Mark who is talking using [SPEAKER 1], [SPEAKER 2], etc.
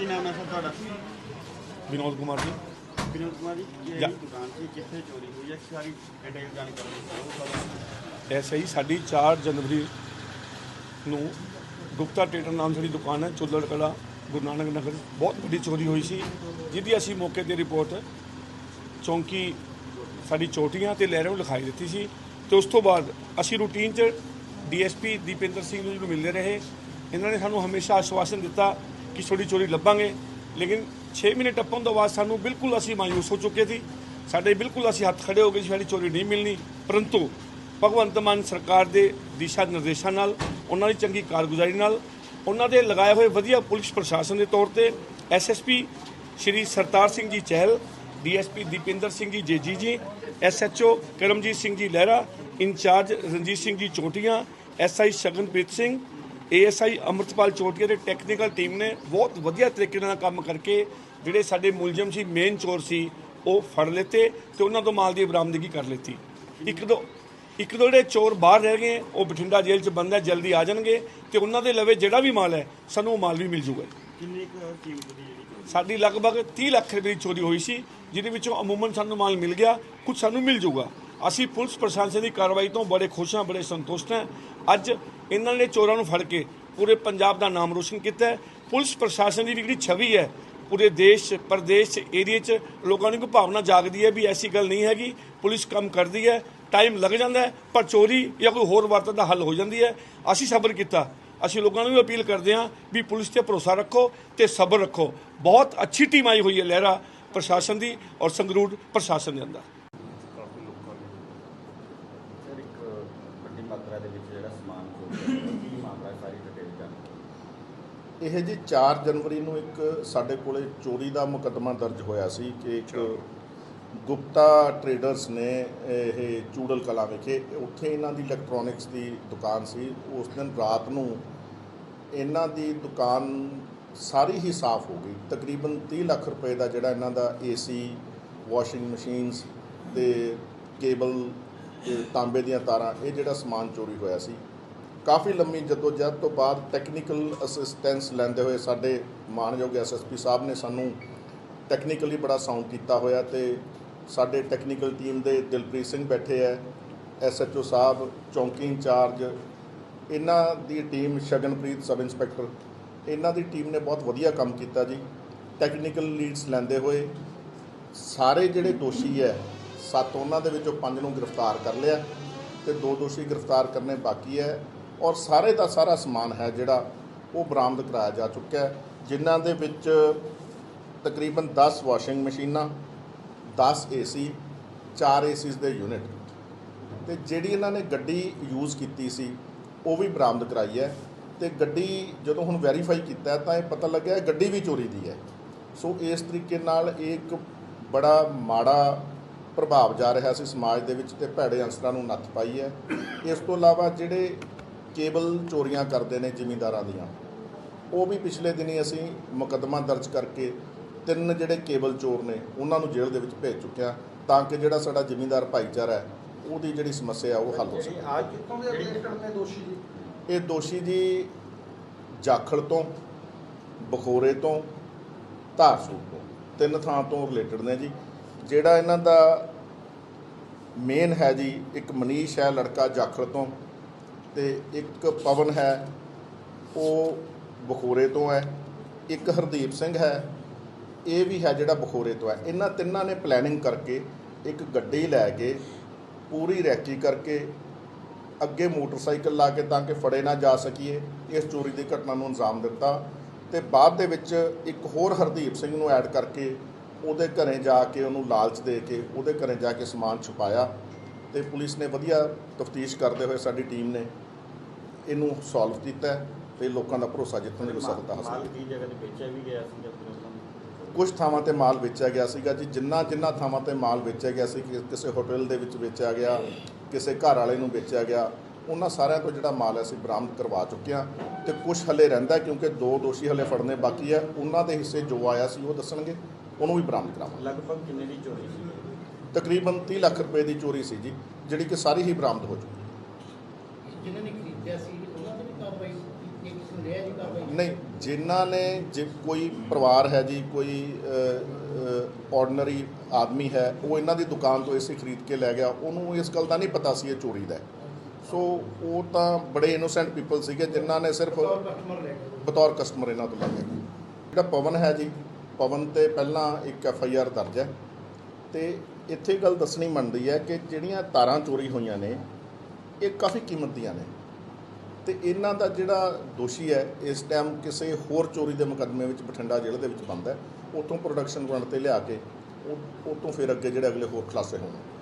[SPEAKER 1] ਕੀ ਨਾਮ ਹੈ ਸਰ ਤੁਹਾਡਾ?
[SPEAKER 2] ਵਿਨੋਦ ਕੁਮਾਰ ਜੀ।
[SPEAKER 1] ਵਿਨੋਦ ਕੁਮਾਰ ਜੀ ਇਹ
[SPEAKER 2] ਜਾਂ-
[SPEAKER 1] ਦੁਕਾਨ ਸੀ? ਕਿੱਥੇ ਚੋਰੀ ਹੋਈ ਹੈ? ਸਾਰੀ ਡਿਟੇਲ ਜਾਣਕਾਰੀ
[SPEAKER 2] ਐਸਾ ਹੀ ਸਾਡੀ 4 ਜਨਵਰੀ ਨੂੰ ਗੁਪਤਾ ਟੇਟਰ ਨਾਮ ਜਿਹੜੀ ਦੁਕਾਨ ਹੈ ਚੁੱਲੜ ਕਲਾ ਗੁਰੂ ਨਾਨਕ ਨਗਰ। ਬਹੁਤ ਵੱਡੀ ਚੋਰੀ ਹੋਈ ਸੀ ਜਿਹਦੀ ਅਸੀਂ ਮੌਕੇ ਤੇ ਰਿਪੋਰਟ ਚੌਂਕੀ ਸਾਡੀ ਚੋਟੀਆਂ ਤੇ ਲਹਿਰਾਂ ਨੂੰ ਲਿਖਾਈ ਦਿੱਤੀ ਸੀ। ਤੇ ਉਸ ਤੋਂ ਬਾਅਦ ਅਸੀਂ ਰੂਟੀਨ 'ਚ ਡੀਐਸਪੀ ਦੀਪਿੰਦਰ ਸਿੰਘ ਨੂੰ ਮਿਲਦੇ ਰਹੇ ਇਹਨਾਂ ਨੇ ਸਾਨੂੰ ਹਮੇਸ਼ਾ ਆਸ਼ਵਾਸਨ ਦਿੱਤਾ ਕਿ ਛੋਟੀ ਚੋਰੀ ਲੱਭਾਂਗੇ। ਲੇਕਿਨ 6 ਮਹੀਨੇ ਟੱਪਣ ਤੋਂ ਬਾਅਦ ਸਾਨੂੰ ਬਿਲਕੁਲ ਅਸੀਂ ਮਾਯੂਸ ਹੋ ਚੁੱਕੇ ਸੀ। ਸਾਡੇ ਬਿਲਕੁਲ ਅਸੀਂ ਹੱਥ ਖੜੇ ਹੋ ਗਏ ਸੀ, ਸਾਡੀ ਚੋਰੀ ਨਹੀਂ ਮਿਲਣੀ। ਪਰੰਤੂ ਭਗਵੰਤ ਮਾਨ ਸਰਕਾਰ ਦੇ ਦਿਸ਼ਾ ਨਿਰਦੇਸ਼ਾਂ ਨਾਲ, ਉਹਨਾਂ ਦੀ ਚੰਗੀ ਕਾਰਗੁਜ਼ਾਰੀ ਨਾਲ, ਉਹਨਾਂ ਦੇ ਲਗਾਏ ਹੋਏ ਵਧੀਆ ਪੁਲਿਸ ਪ੍ਰਸ਼ਾਸਨ ਦੇ ਤੌਰ ਤੇ ਐਸਐਸਪੀ ਸ਼੍ਰੀ ਸਰਤਾਰ ਸਿੰਘ ਜੀ ਚਹਿਲ ਡੀਐਸਪੀ ਦੀਪਿੰਦਰ ਸਿੰਘ ਜੀ ਜੇਜੀ ਜੀ ਐਸਐਚਓ ਕਰਮਜੀਤ ਸਿੰਘ ਜੀ ਲਹਿਰਾ, incharge Ranjit Singh ji Chotian SI Shaganpreet Singh ASI Amritpal Chotia ਦੇ ਟੈਕਨੀਕਲ ਟੀਮ ਨੇ ਬਹੁਤ ਵਧੀਆ ਤਰੀਕੇ ਨਾਲ ਕੰਮ ਕਰਕੇ ਜਿਹੜੇ ਸਾਡੇ ਮੁਲਜ਼ਮ ਸੀ ਮੇਨ ਚੋਰ ਸੀ ਉਹ ਫੜ ਲਿੱਤੇ ਤੇ ਉਹਨਾਂ ਤੋਂ ਮਾਲ ਦੀ ਬਰਾਮਦਗੀ ਕਰ ਲਿੱਤੀ। ਇੱਕ ਦੋ ਇੱਕ ਦੋ ਜਿਹੜੇ ਚੋਰ ਬਾਹਰ ਰਹਿ ਗਏ ਉਹ ਬਠਿੰਡਾ ਜੇਲ੍ਹ 'ਚ ਬੰਦ ਹੈ ਜਲਦੀ ਆ ਜਾਣਗੇ ਤੇ ਉਹਨਾਂ ਦੇ ਲਵੇ ਜਿਹੜਾ ਵੀ ਮਾਲ ਹੈ ਸਾਨੂੰ ਉਹ ਮਾਲ ਵੀ ਮਿਲ ਜੂਗਾ।
[SPEAKER 1] ਕਿੰਨੀ ਕੁ ਕੀਮਤ ਦੀ ਜਿਹੜੀ ਚੋਰੀ
[SPEAKER 2] ਸਾਡੀ ਲਗਭਗ 30 ਲੱਖ ਰੁਪਏ ਦੀ ਚੋਰੀ ਹੋਈ ਸੀ ਜਿਹਦੇ ਵਿੱਚੋਂ ਅਮੂਮਨ ਸਾਨੂੰ ਮਾਲ ਮਿਲ ਗਿਆ ਕੁਝ ਸਾਨੂੰ ਮਿਲ ਜਾਊਗਾ ਅਸੀਂ ਪੁਲਿਸ ਪ੍ਰਸ਼ਾਸਨ ਦੀ ਕਾਰਵਾਈ ਤੋਂ ਬੜੇ ਖੁਸ਼ ਹਾਂ, ਬੜੇ ਸੰਤੁਸ਼ਟ ਹਾਂ। ਅੱਜ ਇਹਨਾਂ ਨੇ ਚੋਰਾਂ ਨੂੰ ਫੜ ਕੇ ਪੂਰੇ ਪੰਜਾਬ ਦਾ ਨਾਮ ਰੋਸ਼ਨ ਕੀਤਾ ਪੁਲਿਸ ਪ੍ਰਸ਼ਾਸਨ ਦੀ ਵੀ ਜਿਹੜੀ ਛਵੀ ਹੈ, ਪੂਰੇ ਦੇਸ਼, ਪ੍ਰਦੇਸ਼ ਏਰੀਏ 'ਚ ਲੋਕਾਂ ਨੂੰ ਇੱਕ ਭਾਵਨਾ ਜਾਗਦੀ ਹੈ ਵੀ ਐਸੀ ਗੱਲ ਨਹੀਂ ਹੈਗੀ। ਪੁਲਿਸ ਕੰਮ ਕਰਦੀ ਹੈ, ਟਾਈਮ ਲੱਗ ਜਾਂਦਾ ਪਰ ਚੋਰੀ ਜਾਂ ਕੋਈ ਹੋਰ ਵਾਰਤਾ ਦਾ ਹੱਲ ਹੋ ਜਾਂਦੀ ਹੈ। ਅਸੀਂ ਸਬਰ ਕੀਤਾ। ਅਸੀਂ ਲੋਕਾਂ ਨੂੰ ਵੀ ਅਪੀਲ ਕਰਦੇ ਹਾਂ ਵੀ ਪੁਲਿਸ ਤੇ ਭਰੋਸਾ ਰੱਖੋ ਤੇ ਸਬਰ ਰੱਖੋ। ਬਹੁਤ ਅੱਛੀ ਟੀਮ ਆਈ ਹੋਈ ਹੈ ਲਹਿਰਾ ਪ੍ਰਸ਼ਾਸਨ ਦੀ ਔਰ ਸੰਗਰੂਰ ਪ੍ਰਸ਼ਾਸਨ ਦੇ ਅੰਦਰ
[SPEAKER 3] ਸਰ ਇੱਕ ਵੱਡੀ ਮਾਤਰਾ ਦੇ ਵਿੱਚ ਜਿਹੜਾ ਸਮਾਨ ਚੋਰੀ ਹੋਇਆ ਕੀ ਮਾਮਲਾ ਹੈ ਸਾਰੀ ਡਿਟੇਲ ਜਾਣੋ।
[SPEAKER 4] ਇਹ ਜੀ 4 ਜਨਵਰੀ ਨੂੰ ਇੱਕ ਸਾਡੇ ਕੋਲੇ ਚੋਰੀ ਦਾ ਮੁਕੱਦਮਾ ਦਰਜ ਹੋਇਆ ਸੀ ਕਿ ਇੱਕ ਗੁਪਤਾ ਟਰੇਡਰਸ ਨੇ ਇਹ ਚੂੜਲ ਕਲਾ ਵਿਖੇ ਉੱਥੇ ਇਹਨਾਂ ਦੀ ਇਲੈਕਟ੍ਰੋਨਿਕਸ ਦੀ ਦੁਕਾਨ ਸੀ। ਉਸ ਦਿਨ ਰਾਤ ਨੂੰ ਇਹਨਾਂ ਦੀ ਦੁਕਾਨ ਸਾਰੀ ਹੀ ਸਾਫ਼ ਹੋ ਗਈ। ਤਕਰੀਬਨ 30 ਲੱਖ ਰੁਪਏ ਦਾ ਜਿਹੜਾ ਇਹਨਾਂ ਦਾ ਏਸੀ ਵਾਸ਼ਿੰਗ ਮਸ਼ੀਨਸ ਤੇ ਕੇਬਲ ਤੇ ਤਾਂਬੇ ਦੀਆਂ ਤਾਰਾਂ ਇਹ ਜਿਹੜਾ ਸਮਾਨ ਚੋਰੀ ਹੋਇਆ ਸੀ ਕਾਫੀ ਲੰਮੀ ਜਦੋਜਹਿਦ ਤੋਂ ਬਾਅਦ ਟੈਕਨੀਕਲ ਅਸਿਸਟੈਂਸ ਲੈਂਦੇ ਹੋਏ ਸਾਡੇ ਮਾਨਯੋਗ ਐਸਐਸਪੀ ਸਾਹਿਬ ਨੇ ਸਾਨੂੰ ਟੈਕਨੀਕਲੀ ਬੜਾ ਸਾਊਂਡ ਕੀਤਾ ਹੋਇਆ ਤੇ ਸਾਡੇ ਟੈਕਨੀਕਲ ਟੀਮ ਦੇ ਦਿਲਪ੍ਰੀਤ ਸਿੰਘ ਬੈਠੇ ਹੈ ਐਸਐਚਓ ਸਾਹਿਬ, ਚੌਂਕੀ ਇੰਚਾਰਜ, ਇਹਨਾਂ ਦੀ ਟੀਮ ਸ਼ਗਨਪ੍ਰੀਤ ਸਬ ਇੰਸਪੈਕਟਰ, ਇਹਨਾਂ ਦੀ ਟੀਮ ਨੇ ਬਹੁਤ ਵਧੀਆ ਕੰਮ ਕੀਤਾ ਜੀ। ਟੈਕਨੀਕਲ ਲੀਡਸ ਲੈਂਦੇ ਹੋਏ ਸਾਰੇ ਜਿਹੜੇ ਦੋਸ਼ੀ ਹੈ ਸੱਤ ਉਹਨਾਂ ਦੇ ਵਿੱਚੋਂ ਪੰਜ ਨੂੰ ਗ੍ਰਿਫਤਾਰ ਕਰ ਲਿਆ ਤੇ ਦੋ ਦੋਸ਼ੀ ਗ੍ਰਿਫਤਾਰ ਕਰਨੇ ਬਾਕੀ ਹੈ ਔਰ ਸਾਰੇ ਦਾ ਸਾਰਾ ਸਮਾਨ ਹੈ ਜਿਹੜਾ ਉਹ ਬਰਾਮਦ ਕਰਾਇਆ ਜਾ ਚੁੱਕਿਆ ਹੈ, ਜਿਨ੍ਹਾਂ ਦੇ ਵਿੱਚ ਤਕਰੀਬਨ 10 ਵਾਸ਼ਿੰਗ ਮਸ਼ੀਨਾਂ 10 ਏਸੀ 4 ਏਸੀਸ ਦੇ ਯੂਨਿਟ ਤੇ ਜਿਹੜੀ ਇਹਨਾਂ ਨੇ ਗੱਡੀ ਯੂਜ਼ ਕੀਤੀ ਸੀ, ਉਹ ਵੀ ਬਰਾਮਦ ਕਰਾਈ ਹੈ ਤੇ ਗੱਡੀ ਜਦੋਂ ਹੁਣ ਵੈਰੀਫਾਈ ਕੀਤਾ ਤਾਂ ਇਹ ਪਤਾ ਲੱਗਿਆ ਗੱਡੀ ਵੀ ਚੋਰੀ ਦੀ ਹੈ। ਸੋ ਇਸ ਤਰੀਕੇ ਨਾਲ ਇਹ ਇੱਕ ਬੜਾ ਮਾੜਾ ਪ੍ਰਭਾਵ ਜਾ ਰਿਹਾ ਸੀ ਸਮਾਜ ਦੇ ਵਿੱਚ ਤੇ ਭੈੜੇ ਅੰਸਰਾਂ ਨੂੰ ਨੱਥ ਪਾਈ ਹੈ। ਇਸ ਤੋਂ ਇਲਾਵਾ ਜਿਹੜੇ ਕੇਬਲ ਚੋਰੀਆਂ ਕਰਦੇ ਨੇ ਜ਼ਿਮੀਂਦਾਰਾਂ ਦੀਆਂ। ਉਹ ਵੀ ਪਿਛਲੇ ਦਿਨੀ ਅਸੀਂ ਮੁਕੱਦਮਾ ਦਰਜ ਕਰਕੇ ਤਿੰਨ ਜਿਹੜੇ ਕੇਬਲ ਚੋਰ ਨੇ ਉਹਨਾਂ ਨੂੰ ਜੇਲ੍ਹ ਦੇ ਵਿੱਚ ਭੇਜ ਚੁੱਕਿਆ ਤਾਂ ਕਿ ਜਿਹੜਾ ਸਾਡਾ ਜ਼ਿਮੀਂਦਾਰ ਭਾਈਚਾਰਾ ਹੈ ਉਹਦੀ ਜਿਹੜੀ ਸਮੱਸਿਆ ਉਹ ਹੱਲ ਹੋ ਸਕੇ।
[SPEAKER 3] ਅੱਜ ਕਿੱਥੋਂ ਦੇ ਰਿਲੇਟਡ ਨੇ ਦੋਸ਼ੀ ਜੀ?
[SPEAKER 4] ਇਹ ਦੋਸ਼ੀ ਜੀ ਜਾਖਲ ਤੋਂ ਬਖੋਰੇ ਤੋਂ ਧਾਰਸੂਰ ਤੋਂ। ਤਿੰਨ ਥਾਂ ਤੋਂ ਰਿਲੇਟਡ ਨੇ ਜੀ। ਜਿਹੜਾ ਇਹਨਾਂ ਦਾ ਮੇਨ ਹੈ ਜੀ ਇੱਕ ਮਨੀਸ਼ ਹੈ ਲੜਕਾ ਜਾਖਲ ਤੋਂ ਤੇ ਇੱਕ ਪਵਨ ਹੈ, ਉਹ ਬਖੋਰੇ ਤੋਂ ਹੈ, ਇੱਕ ਹਰਦੀਪ ਸਿੰਘ ਹੈ, ਇਹ ਵੀ ਹੈ ਜਿਹੜਾ ਬਖੋਰੇ ਤੋਂ ਹੈ। ਇਹਨਾਂ ਤਿੰਨਾਂ ਨੇ ਪਲੈਨਿੰਗ ਕਰਕੇ ਇੱਕ ਗੱਡੀ ਲੈ ਕੇ ਪੂਰੀ ਰੈਕੀ ਕਰਕੇ ਅੱਗੇ ਮੋਟਰਸਾਈਕਲ ਲਾ ਕੇ ਤਾਂ ਕਿ ਫੜੇ ਨਾ ਜਾ ਸਕੀਏ, ਇਸ ਚੋਰੀ ਦੀ ਘਟਨਾ ਨੂੰ ਅੰਜਾਮ ਦਿੱਤਾ। ਤੇ ਬਾਅਦ ਦੇ ਵਿੱਚ ਇੱਕ ਹੋਰ ਹਰਦੀਪ ਸਿੰਘ ਨੂੰ ਐਡ ਕਰਕੇ ਉਹਦੇ ਘਰੇ ਜਾ ਕੇ ਉਹਨੂੰ ਲਾਲਚ ਦੇ ਕੇ ਉਹਦੇ ਘਰੇ ਜਾ ਕੇ ਸਮਾਨ ਛੁਪਾਇਆ। ਤੇ ਪੁਲਿਸ ਨੇ ਵਧੀਆ ਤਫਤੀਸ਼ ਕਰਦੇ ਹੋਏ ਸਾਡੀ ਟੀਮ ਨੇ ਇਹਨੂੰ ਸੋਲਵ ਕੀਤਾ ਤੇ ਲੋਕਾਂ ਦਾ ਭਰੋਸਾ ਜਿੱਤਣ ਦੀ ਸਫਲਤਾ ਹਾਸਲ
[SPEAKER 3] ਮਾਲ ਜਗ੍ਹਾ ਤੇ ਵੇਚਿਆ ਵੀ ਗਿਆ ਸੀ
[SPEAKER 4] ਕੁਝ ਥਾਵਾਂ ਤੇ ਮਾਲ ਵੇਚਿਆ ਗਿਆ ਸੀਗਾ ਜੀ ਜਿੰਨਾ ਜਿੰਨਾ ਥਾਵਾਂ ਤੇ ਮਾਲ ਵੇਚਿਆ ਗਿਆ ਸੀ ਕਿਸੇ ਹੋਟਲ ਦੇ ਵਿੱਚ ਵੇਚਿਆ ਗਿਆ ਕਿਸੇ ਘਰ ਵਾਲੇ ਨੂੰ ਵੇਚਿਆ ਗਿਆ ਉਹਨਾਂ ਸਾਰਿਆਂ ਤੋਂ ਜਿਹੜਾ ਮਾਲ ਹੈ ਅਸੀਂ ਬਰਾਮਦ ਕਰਵਾ ਚੁੱਕੇ ਹਾਂ। ਤੇ ਕੁਝ ਹਲੇ ਰਹਿੰਦਾ ਕਿਉਂਕਿ ਦੋ ਦੋਸ਼ੀ ਹਲੇ ਫੜਨੇ ਬਾਕੀ ਹੈ ਉਹਨਾਂ ਦੇ ਹਿੱਸੇ ਜੋ ਆਇਆ ਸੀ ਉਹ ਦੱਸਣਗੇ ਉਹਨੂੰ ਵੀ ਬਰਾਮਦ ਕਰਾਵਾਂਗੇ।
[SPEAKER 3] ਲਗਭਗ ਕਿੰਨੇ ਦੀ ਚੋਰੀ ਸੀ?
[SPEAKER 4] ਤਕਰੀਬਨ 30 ਲੱਖ ਰੁਪਏ ਦੀ ਚੋਰੀ ਸੀ ਜੀ ਜਿਹੜੀ ਕਿ ਸਾਰੀ ਹੀ ਬਰਾਮਦ ਹੋ ਚੁੱਕੀ।
[SPEAKER 5] ਜਿਨ੍ਹਾਂ ਨੇ ਖਰੀਦਿਆ ਸੀ ਉਹਨਾਂ ਤੇ ਵੀ ਕਾਰਵਾਈ ਕੀਤੀ ਕਿਸੇ ਨੂੰ ਲਿਆ ਜੀ ਕਾਰਵਾਈ?
[SPEAKER 4] ਨਹੀਂ ਜਿਨ੍ਹਾਂ ਨੇ ਜੇ ਕੋਈ ਪਰਿਵਾਰ ਹੈ ਜੀ ਕੋਈ ਆਰਡੀਨਰੀ ਆਦਮੀ ਹੈ ਉਹ ਇਹਨਾਂ ਦੀ ਦੁਕਾਨ ਤੋਂ ਇਸੇ ਖਰੀਦ ਕੇ ਲੈ ਗਿਆ ਉਹਨੂੰ ਇਸ ਗੱਲ ਦਾ ਨਹੀਂ ਪਤਾ ਸੀ ਇਹ ਚੋਰੀ ਦਾ। ਸੋ ਉਹ ਤਾਂ ਬੜੇ ਇਨੋਸੈਂਟ ਪੀਪਲ ਸੀਗੇ ਜਿਨ੍ਹਾਂ ਨੇ ਸਿਰਫ ਬਤੌਰ ਕਸਟਮਰ ਇਹਨਾਂ ਤੋਂ ਲੈ ਗਿਆ ਜਿਹੜਾ ਪਵਨ ਹੈ ਜੀ ਪਵਨ ਤੇ ਪਹਿਲਾਂ ਇੱਕ ਐਫ ਆਈ ਆਰ ਦਰਜ ਹੈ ਤੇ ਇੱਥੇ ਗੱਲ ਦੱਸਣੀ ਮੰਨਦੀ ਹੈ ਕਿ ਜਿਹੜੀਆਂ ਤਾਰਾਂ ਚੋਰੀ ਹੋਈਆਂ ਨੇ, ਇਹ ਕਾਫੀ ਕੀਮਤ ਦੀਆਂ ਨੇ। ਤੇ ਇਹਨਾਂ ਦਾ ਜਿਹੜਾ ਦੋਸ਼ੀ ਹੈ, ਇਸ ਟਾਈਮ ਕਿਸੇ ਹੋਰ ਚੋਰੀ ਦੇ ਮੁਕੱਦਮੇ ਵਿੱਚ ਬਠਿੰਡਾ ਜ਼ਿਲ੍ਹੇ ਦੇ ਵਿੱਚ ਬੰਦ ਹੈ। ਉੱਥੋਂ ਪ੍ਰੋਡਕਸ਼ਨ ਗਰਾਊਂਡ ਤੇ ਲਿਆ ਕੇ, ਉਹ ਉਹ ਤੋਂ ਫਿਰ ਅੱਗੇ ਜਿਹੜੇ ਅਗਲੇ ਹੋਰ ਖੁਲਾਸੇ ਹੋਣਗੇ।